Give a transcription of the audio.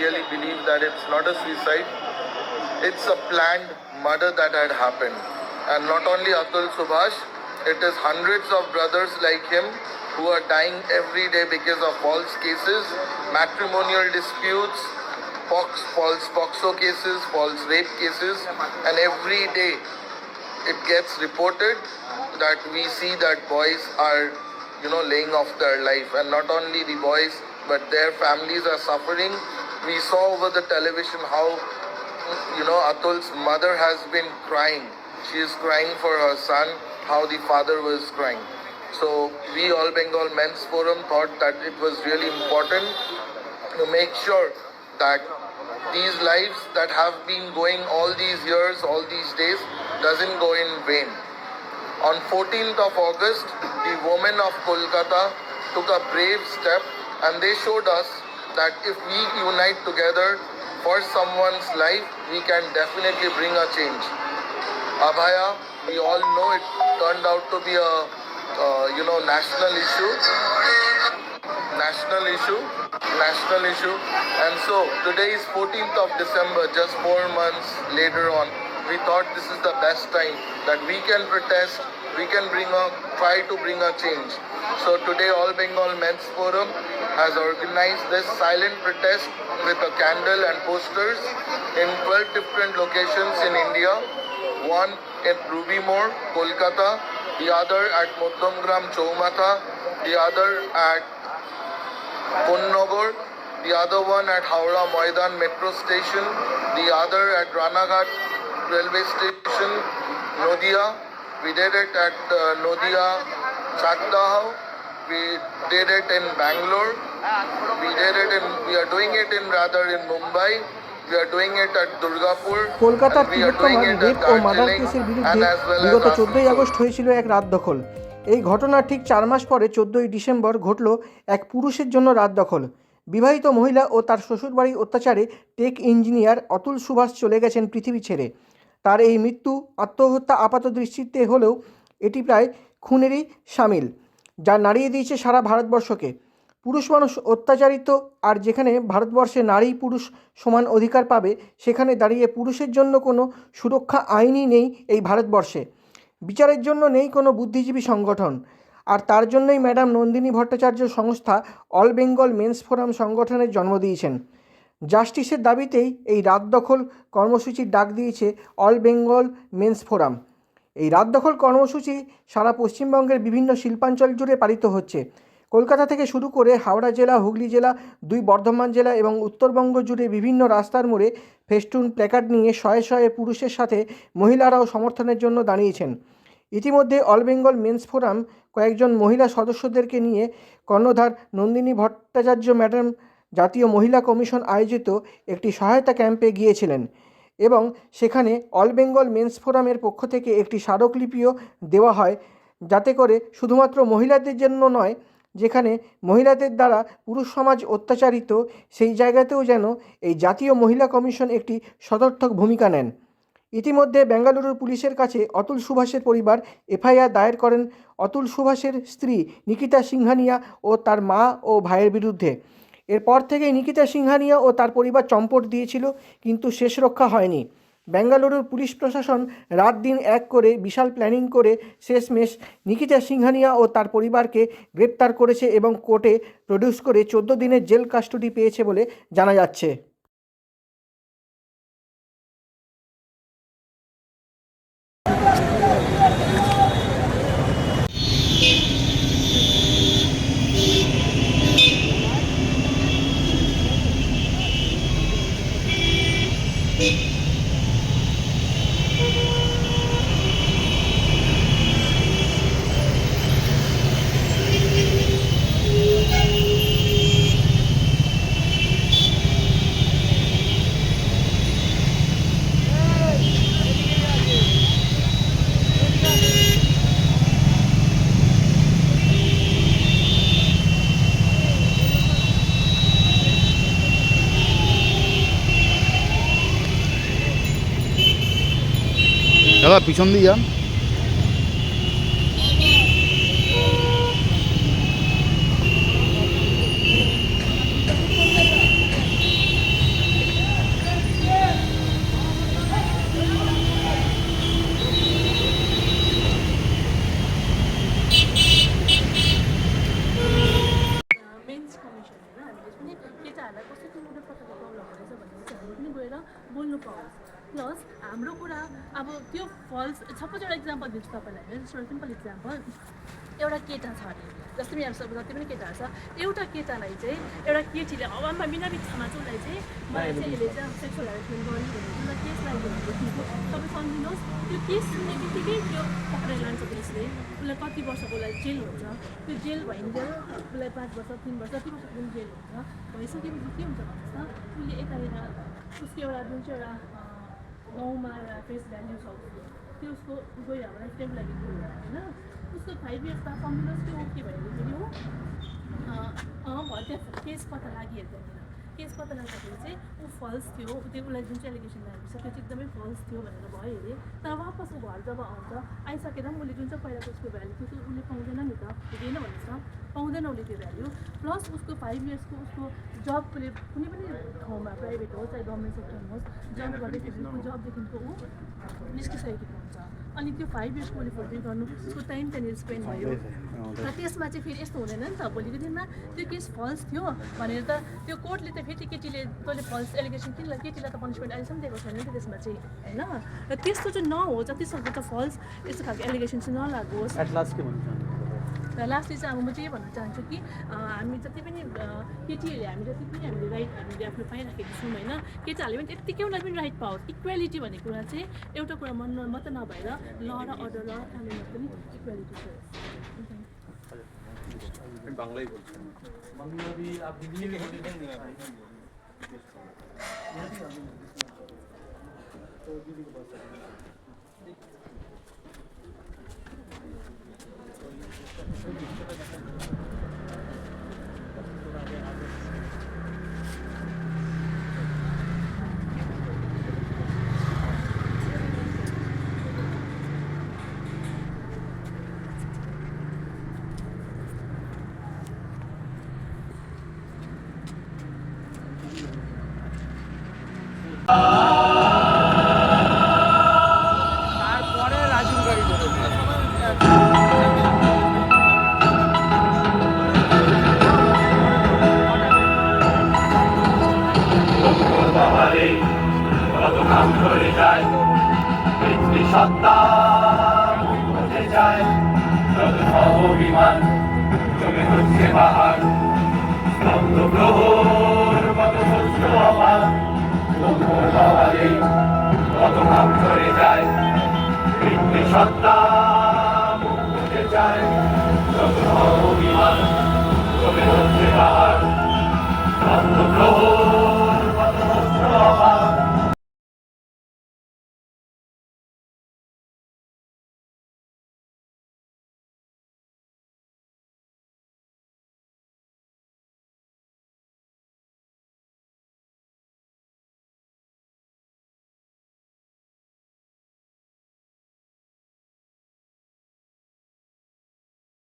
Really believe that it's not a suicide. It's a planned murder that had happened. And not only Atul Subhash, it is hundreds of brothers like him who are dying every day because of false cases, matrimonial disputes, false POXO cases, false rape cases, and every day it gets reported that we see that boys are you know laying off their life and not only the boys but their families are suffering we saw over the television how you know atul's mother has been crying she is crying for her son how the father was crying so we all bengal men's forum thought that it was really important to make sure that these lives that have been going all these years, all these days, doesn't go in vain. On 14th of August, the women of Kolkata took a brave step and they showed us that if we unite together for someone's life, we can definitely bring a change. Abhaya, we all know it turned out to be a uh, you know national issue. National issue. National issue. And so today is 14th of december just four months later on. We thought this is the best time that we can protest we can bring a try to bring a change so today all bengal men's forum has organized this silent protest with a candle and posters in 12 different locations in india one at ruby Moor, kolkata the other at Moddamgram Chaumata, the other at Konnagar, the other one at Howrah Maidan Metro Station, the other at Ranaghat Railway Station, Nodia. We did it at uh, Nodia Chatdahau. We did it in Bangalore. We did it in. We are doing it in rather in Mumbai. We are doing it at Durgapur. কলকাতার তিলোত্তমার rape ও কেসের and বিরুদ্ধে বিগত চোদ্দই. August হয়েছিল এক রাত দখল এই ঘটনা ঠিক চার মাস পরে চোদ্দই ডিসেম্বর ঘটল এক পুরুষের জন্য রাত দখল বিবাহিত মহিলা ও তার শ্বশুরবাড়ির অত্যাচারে টেক ইঞ্জিনিয়ার অতুল সুভাষ চলে গেছেন পৃথিবী ছেড়ে তার এই মৃত্যু আত্মহত্যা আপাত দৃষ্টিতে হলেও এটি প্রায় খুনেরই সামিল যা নাড়িয়ে দিয়েছে সারা ভারতবর্ষকে। পুরুষ মানুষ অত্যাচারিত, আর যেখানে ভারতবর্ষে নারী পুরুষ সমান অধিকার পাবে, সেখানে দাঁড়িয়ে পুরুষের জন্য কোনো সুরক্ষা আইনই নেই এই ভারতবর্ষে। বিচারের জন্য নেই কোনো বুদ্ধিজীবী সংগঠন। আর তার জন্যই ম্যাডাম নন্দিনী ভট্টাচার্য সংস্থা অল বেঙ্গল মেন্স ফোরাম সংগঠনের জন্ম দিয়েছেন। জাস্টিসের দাবিতেই এই রাত দখল কর্মসূচির ডাক দিয়েছে অল বেঙ্গল মেন্স ফোরাম। এই রাত দখল কর্মসূচি সারা পশ্চিমবঙ্গের বিভিন্ন শিল্পাঞ্চল জুড়ে পালিত হচ্ছে। কলকাতা থেকে শুরু করে হাওড়া জেলা, হুগলি জেলা, দুই বর্ধমান জেলা এবং উত্তরবঙ্গ জুড়ে বিভিন্ন রাস্তার মোড়ে ফেস্টুন প্ল্যাকার্ড নিয়ে শয়ে শয়ে পুরুষের সাথে মহিলারাও সমর্থনের জন্য দাঁড়িয়েছেন। ইতিমধ্যে অল বেঙ্গল মেন্স ফোরাম কয়েকজন মহিলা সদস্যদেরকে নিয়ে কর্ণধার নন্দিনী ভট্টাচার্য ম্যাডাম জাতীয় মহিলা কমিশন আয়োজিত একটি সহায়তা ক্যাম্পে গিয়েছিলেন। এবং সেখানে অল বেঙ্গল মেন্স ফোরামের পক্ষ থেকে একটি স্মারকলিপিও দেওয়া হয়, যাতে করে শুধুমাত্র মহিলাদের জন্য নয়, যেখানে মহিলাদের দ্বারা পুরুষ সমাজ অত্যাচারিত, সেই জায়গাতেও যেন এই জাতীয় মহিলা কমিশন একটি সদর্থক ভূমিকা নেন। ইতিমধ্যে বেঙ্গালুরুর পুলিশের কাছে অতুল সুভাষের পরিবার এফআইআর দায়ের করেন। অতুল সুভাষের স্ত্রী নিকিতা সিংহানিয়া ও তার মা ও ভাইয়ের বিরুদ্ধে। এরপর থেকে নিকিতা সিংহানিয়া ও তার পরিবার চম্পট দিয়েছিল, কিন্তু শেষ রক্ষা হয়নি। বেঙ্গালুরুর পুলিশ প্রশাসন রাত দিন এক করে বিশাল প্ল্যানিং করে শেষমেশ নিকিতা সিংহানিয়া ও তার পরিবারকে গ্রেপ্তার করেছে এবং কোর্টে প্রডিউস করে চোদ্দ দিনের জেল কাস্টডি পেয়েছে বলে জানা যাচ্ছে। हामी पनि गएर बोल्नु पाउँछ प्लस हाम्रो कुरा अब त्यो फल्स सपोज एउटा इक्जाम्पल दिन्छु तपाईँलाई होइन जस्तो सिम्पल इक्जाम्पल एउटा केटा छ अरे जस्तै अब सब जति पनि केटाहरू छ एउटा केटालाई चाहिँ एउटा केटीले अवाममा बिना बित्थामा चाहिँ उसलाई चाहिँ मलाई चाहिँ यसले चाहिँ सेक्सुअल हेरेसमेन्ट गर्यो भने उसलाई केस लाग्यो भनेदेखिको तपाईँ सम्झिनुहोस् त्यो केस सुन्ने बित्तिकै त्यो पक्रेर लान्छ पुलिसले। उसलाई कति वर्षको लागि जेल हुन्छ। त्यो जेल भइन्जेल उसलाई पाँच वर्ष तिन वर्ष कति वर्षको पनि जेल हुन्छ। भइसकेपछि के हुन्छ भन्नुहोस् त? उसले यतानिर उसको एउटा जुन चाहिँ एउटा गाउँमा एउटा फेस भ्याल्यु छ उसको त्यो उसको गएर लाइफ टाइम लागि गयो होइन उसको फाइभ इयर्समा कम्प्युटर्स चाहिँ ओके भनेदेखि हो घरको केस पत्ता लागिहाल्दैन केस पत्ता लाग्दाखेरि चाहिँ ऊ फल्स थियो। त्यो उसलाई जुन चाहिँ एलिगेसन लागेको छ त्यो चाहिँ एकदमै फल्स थियो भनेर भयो अरे। तर वापस ऊ घर जब आउँछ आइसकेर पनि उसले जुन चाहिँ पहिलाको उसको भ्याल्यु थियो त्यो उसले पाउँदैन नि त। हुँदैन त पाउँदैन उसले त्यो भ्याल्यु प्लस उसको फाइभ इयर्सको उसको जब उसले कुनै पनि ठाउँमा प्राइभेट होस् चाहे गभर्मेन्ट सेक्टरमा होस् जब गर्दैखेरि उसको जबदेखिको ऊ निस्किसकेको हुन्छ। अनि त्यो फाइभ इयर्सको उसले फुलफिल गर्नु उसको टाइम त्यहाँनिर स्पेन्ड भयो। र त्यसमा चाहिँ फेरि यस्तो हुँदैन नि त भोलिको दिनमा त्यो केस फल्स थियो भनेर त त्यो कोर्टले त फेरि केटीले तैँले फल्स एलिगेसन किन लाग्यो केटीलाई त पनिसमेन्ट अहिलेसम्म दिएको छैन नि त त्यसमा चाहिँ होइन? र त्यस्तो चाहिँ नहोस् जतिसक्दो त फल्स यस्तो खालको एलिगेसन चाहिँ नलागोस्। र लास्टली चाहिँ अब म चाहिँ के भन्न चाहन्छु कि हामी जति पनि केटीहरूले हामी जति पनि हामीले राइट हामीले आफ्नो पाइराखेको छौँ होइन केटाहरूले पनि त्यत्तिकै उनीहरूले पनि राइट पाओस्। इक्वेलिटी भन्ने कुरा चाहिँ एउटा कुरा मन मात्र नभएर ल र अर्डर र कानुनमा पनि इक्वेलिटी छ। Ah! কাম ধরে যায় পৃথিবী সত্তা হতে যায় যত জমে হচ্ছে পাহাড় স্তব্ধ কত আমার কত কাম ধরে যায় পৃথিবী সত্তা